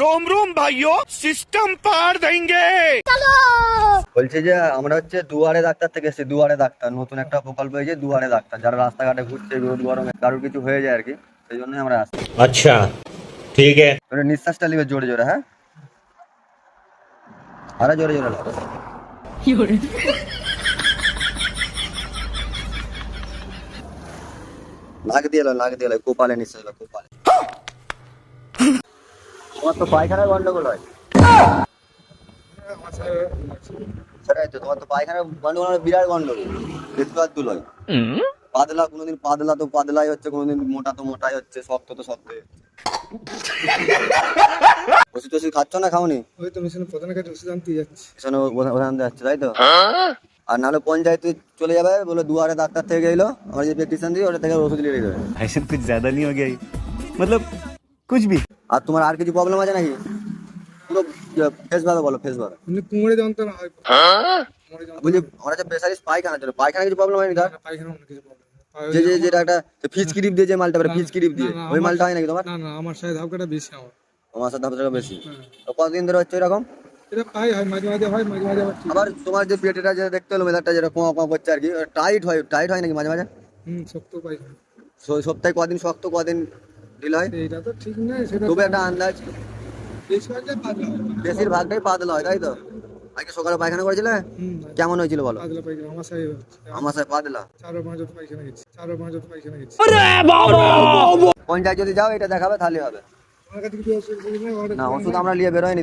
Rome রোম ভাইও system পার দেঙ্গে বলছে যে আমরা হচ্ছে দুয়ারে ডাক্তার থেকে এসেছি দুয়ারে ডাক্তার। নতুন একটা প্রকল্প হয়েছে দুয়ারে ডাক্তার। যারা রাস্তাঘাটে ঘুরছে রোদ গরমে কারোর কিছু হয়ে যায় আর কি সেই জন্যই আমরা আসছি। আচ্ছা ঠিক আছে। নিঃশ্বাসটা নিবে জোরে জোরে হ্যাঁ? আরে জোরে জোরে লাগো জোরে নাক দিয়ে লাগ দিয়ে কোপালে নিঃশ্বাস কোপালে। তোমার তো পায়খানার গন্ডগোল হয় সেটাই তো তোমার তো পায়খানার গন্ডগোল মানে বিরাট গন্ডগোল একটু আধটু লয় পাতলা কোনোদিন পাতলা তো পাতলাই হচ্ছে কোনোদিন মোটা তো মোটাই হচ্ছে শক্ত তো শক্তই হচ্ছে। ওষুধ টষুধ খাচ্ছ না খাওনি ওই তো মিশনের প্রধানের কাছে ওষুধ আনতে যাচ্ছি পিছনে ওখান ওখান দিয়ে যাচ্ছে তাই তো আর নাহলে পঞ্চায়েতে চলে যাবে বলে দুয়ারে ডাক্তার থেকে গেলো আমার যে প্রেসক্রিপশন দিয়ে ওটা থেকে ওষুধ নিয়ে দেবে ऐसे कुछ ज्यादा नहीं हो गया ये? मतलब कुछ भी আর তোমার আর কিছু প্রবলেম আছে নাকি? পুরো ফেস ভাবে বলো ফেস ভাবে এমনি কুমড়ে যন্ত্রণা হয়। বলছি হচ্ছে প্রেসারিস পায়খানা চলে পায়খানা কিছু প্রবলেম হয়নি তার? পায়খানা অন্য কিছু প্রবলেম যে যে যেটা একটা ফিজ ক্রিপ দিয়ে যে মালটা ফিজ ক্রিপ দিয়ে ওই মালটা হয় নাকি তোমার? না না আমার সাথে ধাপকাটা বেশি আমার। আমার সাথে বেশি। হ্যাঁ। তো কতদিন ধরে হচ্ছে এরকম? এটা পাই হয় মাঝে মাঝে হয় মাঝে মাঝে আবার আবার তোমার যে পেটেটা যে দেখতে হলো মেলাটা যেটা কোয়া কোয়া করছে আর কি টাইট হয় টাইট হয় নাকি মাঝে মাঝে? হুম শক্ত সপ্তাহে কদিন শক্ত কদিন ঢিল হয়? এইটা তো ঠিক নয় সেটা তবু একটা আন্দাজ। বেশিরভাগটাই পাতলা হয়। তাই তো? আজকে সকালে পায়খানা করেছিলে? কেমন হয়েছিল বলো? আমার সাথে পাতলা পঞ্চায়েত যদি যাও এটা দেখাবে তাহলে হবে। না ওষুধ আমরা নিয়ে বেরোয়নি।